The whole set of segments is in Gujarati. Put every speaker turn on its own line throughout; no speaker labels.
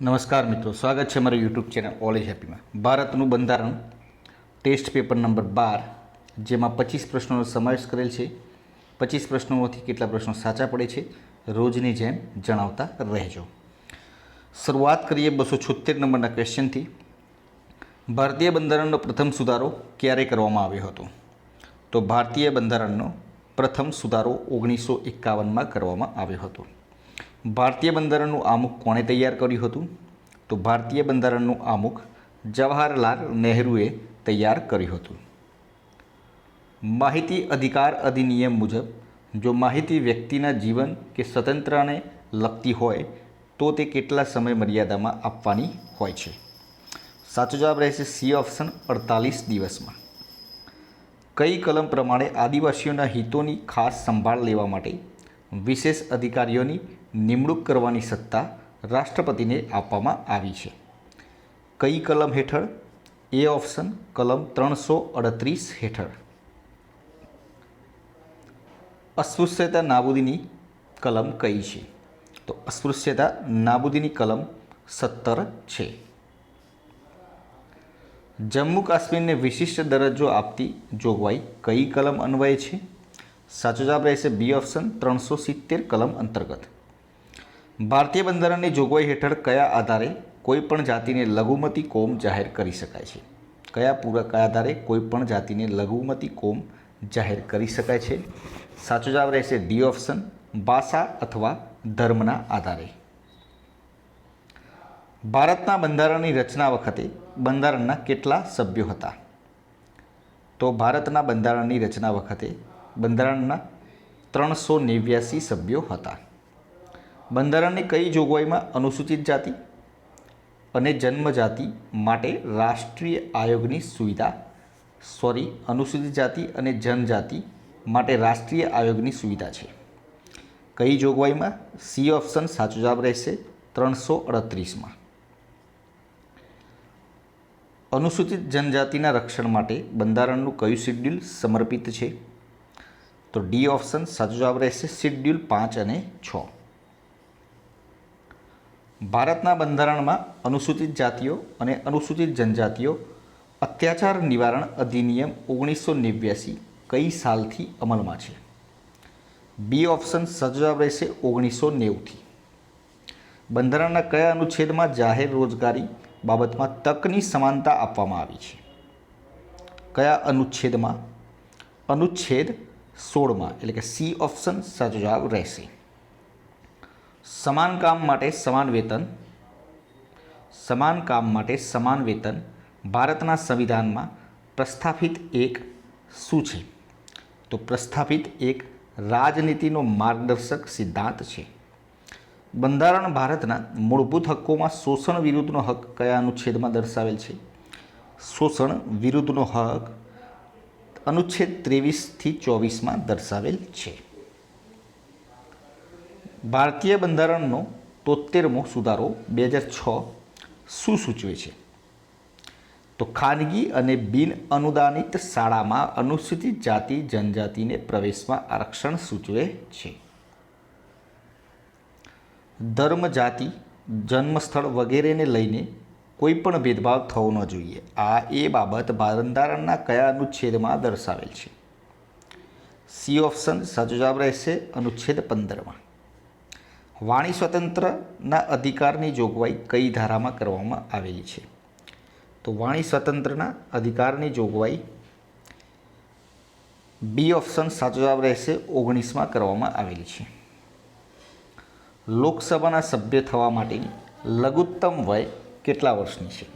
નમસ્કાર મિત્રો, સ્વાગત છે મારું યુટ્યુબ ચેનલ ઓલ ઇઝ હેપીમાં ભારતનું બંધારણ, ટેસ્ટ પેપર નંબર બાર, જેમાં પચીસ પ્રશ્નોનો સમાવેશ કરેલ છે. પચીસ પ્રશ્નોમાંથી કેટલા પ્રશ્નો સાચા પડે છે, રોજની જેમ જણાવતા રહેજો. શરૂઆત કરીએ બસો છોતેર નંબરના ક્વેશ્ચનથી. ભારતીય બંધારણનો પ્રથમ સુધારો ક્યારે કરવામાં આવ્યો હતો? તો ભારતીય બંધારણનો પ્રથમ સુધારો ઓગણીસો એકાવનમાં કરવામાં આવ્યો હતો. ભારતીય બંધારણનું આમુખ કોણે તૈયાર કર્યું હતું? તો ભારતીય બંધારણનું આમુખ જવાહરલાલ નહેરુએ તૈયાર કર્યું હતું. માહિતી અધિકાર અધિનિયમ મુજબ, જો માહિતી વ્યક્તિના જીવન કે સ્વતંત્રને લગતી હોય, તો તે કેટલા સમય મર્યાદામાં આપવાની હોય છે? સાચો જવાબ રહેશે સી ઓપ્શન અડતાલીસ દિવસમાં. કઈ કલમ પ્રમાણે આદિવાસીઓના હિતોની ખાસ સંભાળ લેવા માટે વિશેષ અધિકારીઓની નિમણૂક કરવાની સત્તા રાષ્ટ્રપતિને આપવામાં આવી છે. કઈ કલમ હેઠળ? એ ઓપ્શન કલમ ત્રણસો અડત્રીસ હેઠળ. અસ્પૃશ્યતા નાબૂદીની કલમ કઈ છે? તો અસ્પૃશ્યતા નાબૂદીની કલમ સત્તર છે. જમ્મુ કાશ્મીરને વિશિષ્ટ દરજ્જો આપતી જોગવાઈ કઈ કલમ અન્વયે છે? સાચો જવાબ રહેશે બી ઓપ્શન ત્રણસો સિત્તેર કલમ અંતર્ગત. ભારતીય બંધારણની જોગવાઈ હેઠળ કયા આધારે કોઈપણ જાતિને લઘુમતી કોમ જાહેર કરી શકાય છે? કયા પૂરક આધારે કોઈપણ જાતિને લઘુમતી કોમ જાહેર કરી શકાય છે? સાચો જવાબ રહેશે ડી ઓપ્શન, ભાષા અથવા ધર્મના આધારે. ભારતના બંધારણની રચના વખતે બંધારણના કેટલા સભ્યો હતા? તો ભારતના બંધારણની રચના વખતે બંધારણના ત્રણસો નેવ્યાસી સભ્યો હતા. બંધારણની કઈ જોગવાઈમાં અનુસૂચિત જાતિ અને જન્મજાતિ માટે રાષ્ટ્રીય આયોગની સુવિધા? સોરી અનુસૂચિત જાતિ અને જનજાતિ માટે રાષ્ટ્રીય આયોગની સુવિધા છે. કઈ જોગવાઈમાં? સી ઓપ્શન સાચો જવાબ રહેશે ત્રણસો અડત્રીસમાં. અનુસૂચિત જનજાતિના રક્ષણ માટે બંધારણનું કયું શેડ્યુલ સમર્પિત છે? તો ડી ઓપ્શન સાચો જવાબ રહેશે શેડ્યુલ પાંચ અને છ. ભારતના બંધારણમાં અનુસૂચિત જાતિઓ અને અનુસૂચિત જનજાતિઓ, અત્યાચાર નિવારણ અધિનિયમ ઓગણીસો નેવ્યાસી કઈ સાલથી અમલમાં છે? બી ઓપ્શન સજવાબ રહેશે ઓગણીસો નેવુંથી. બંધારણના કયા અનુચ્છેદમાં જાહેર રોજગારી બાબતમાં તકની સમાનતા આપવામાં આવી છે? કયા અનુચ્છેદમાં? અનુચ્છેદ સોળમાં, એટલે કે સી ઓપ્શન સજવાબ રહેશે. સમાન કામ માટે સમાન વેતન, સમાન કામ માટે સમાન વેતન ભારતના સંવિધાનમાં પ્રસ્થાપિત એક શું છે? તો પ્રસ્થાપિત એક રાજનીતિનો માર્ગદર્શક સિદ્ધાંત છે. બંધારણ ભારતના મૂળભૂત હક્કોમાં શોષણ વિરુદ્ધનો હક કયા અનુચ્છેદમાં દર્શાવેલ છે? શોષણ વિરુદ્ધનો હક અનુચ્છેદ ત્રેવીસથી ચોવીસમાં દર્શાવેલ છે. ભારતીય બંધારણનો તોતેરમો સુધારો બે હજાર છ શું સૂચવે છે? તો ખાનગી અને બિન અનુદાનિત શાળામાં અનુસૂચિત જાતિ જનજાતિને પ્રવેશમાં આરક્ષણ સૂચવે છે. ધર્મ, જાતિ, જન્મસ્થળ વગેરેને લઈને કોઈ પણ ભેદભાવ થવો ન જોઈએ. આ એ બાબત બંધારણના કયા અનુચ્છેદમાં દર્શાવેલ છે? સી ઓપ્શન સાચો જવાબ રહેશે અનુચ્છેદ પંદરમાં. વાણી સ્વતંત્રના અધિકારની જોગવાઈ કઈ ધારામાં કરવામાં આવેલી છે? તો વાણી સ્વતંત્રના અધિકારની જોગવાઈ બી ઓપ્શન સાચો જવાબ રહેશે, ઓગણીસમાં કરવામાં આવેલી છે. લોકસભાના સભ્ય થવા માટેની લઘુત્તમ વય કેટલા વર્ષની છે?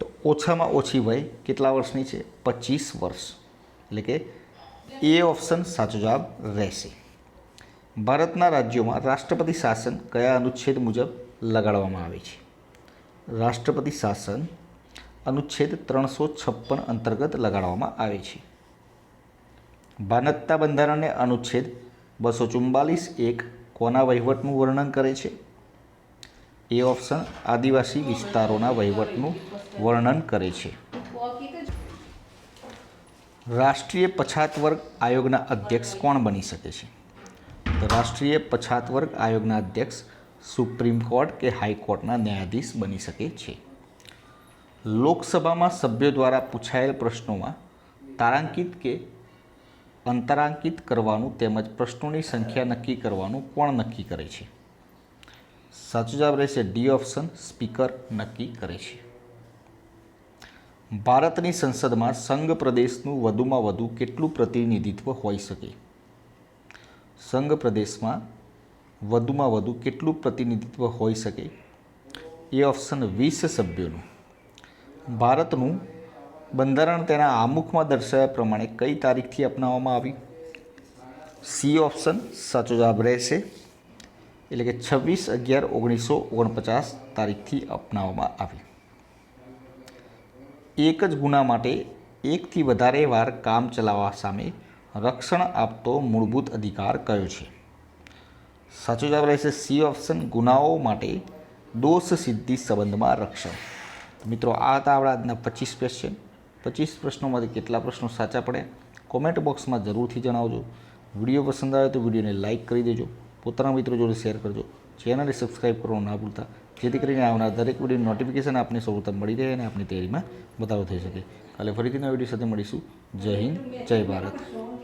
તો ઓછામાં ઓછી વય કેટલા વર્ષની છે? પચીસ વર્ષ. એટલે કે એ ઓપ્શન સાચો જવાબ રહેશે. ભારતના રાજ્યોમાં રાષ્ટ્રપતિ શાસન કયા અનુચ્છેદ મુજબ લગાડવામાં આવે છે? રાષ્ટ્રપતિ શાસન અનુચ્છેદ ત્રણસો છપ્પન અંતર્ગત લગાડવામાં આવે છે. ભારતના બંધારણને અનુચ્છેદ બસો ચુમ્બાલીસ એક કોના વહીવટનું વર્ણન કરે છે? એ ઓપ્શન આદિવાસી વિસ્તારોના વહીવટનું વર્ણન કરે છે. રાષ્ટ્રીય પછાત વર્ગ આયોગના અધ્યક્ષ કોણ બની શકે છે? રાષ્ટ્રીય પછાત વર્ગ આયોગના અધ્યક્ષ સુપ્રીમ કોર્ટ કે હાઈકોર્ટના ન્યાયાધીશ બની શકે છે. લોકસભામાં સભ્યો દ્વારા પૂછાયેલ પ્રશ્નોમાં તારાંકિત કે અંતરાંકિત કરવાનું તેમજ પ્રશ્નોની સંખ્યા નક્કી કરવાનું કોણ નક્કી કરે છે? સાચો જવાબ રહેશે ડી ઓપ્શન, સ્પીકર નક્કી કરે છે. ભારતની સંસદમાં સંઘ પ્રદેશનું વધુમાં વધુ કેટલું પ્રતિનિધિત્વ હોઈ શકે? સંઘ પ્રદેશમાં વધુમાં વધુ કેટલું પ્રતિનિધિત્વ હોઈ શકે? એ ઓપ્શન વીસ સભ્યોનું. ભારતનું બંધારણ તેના આમુખમાં દર્શાવ્યા પ્રમાણે કઈ તારીખથી અપનાવવામાં આવ્યું? સી ઓપ્શન સાચો જવાબ રહેશે. એટલે કે છવ્વીસ અગિયાર ઓગણીસો ઓગણપચાસ તારીખથી અપનાવવામાં આવી એક જ ગુના માટે એકથી વધારે વાર કામ ચલાવવા સામે રક્ષણ આપતો મૂળભૂત અધિકાર કયો છે? સાચો જવાબ રહેશે સી ઓપ્શન ગુનાઓ માટે દોષ સિદ્ધિ સંબંધમાં રક્ષણ. મિત્રો, આ હતા આપણા આજના પચીસ ક્વેશ્ચન પચીસ પ્રશ્નોમાંથી કેટલા પ્રશ્નો સાચા પડ્યા કોમેન્ટ બોક્સમાં જરૂરથી જણાવજો. વીડિયો પસંદ આવે તો વિડીયોને લાઇક કરી દેજો. પોતાના મિત્રો જોડે શેર કરજો. ચેનલને સબસ્ક્રાઈબ કરવાનું ના ભૂલતા. જેથી કરીને આવનાર દરેક વીડિયો નોટિફિકેશન આપને સૌપ્રથમ મળી રહે અને આપણી તૈયારીમાં વધારો થઈ શકે. કાલે ફરીથી નવા વીડિયો સાથે મળીશું. જય હિન્દ, જય ભારત.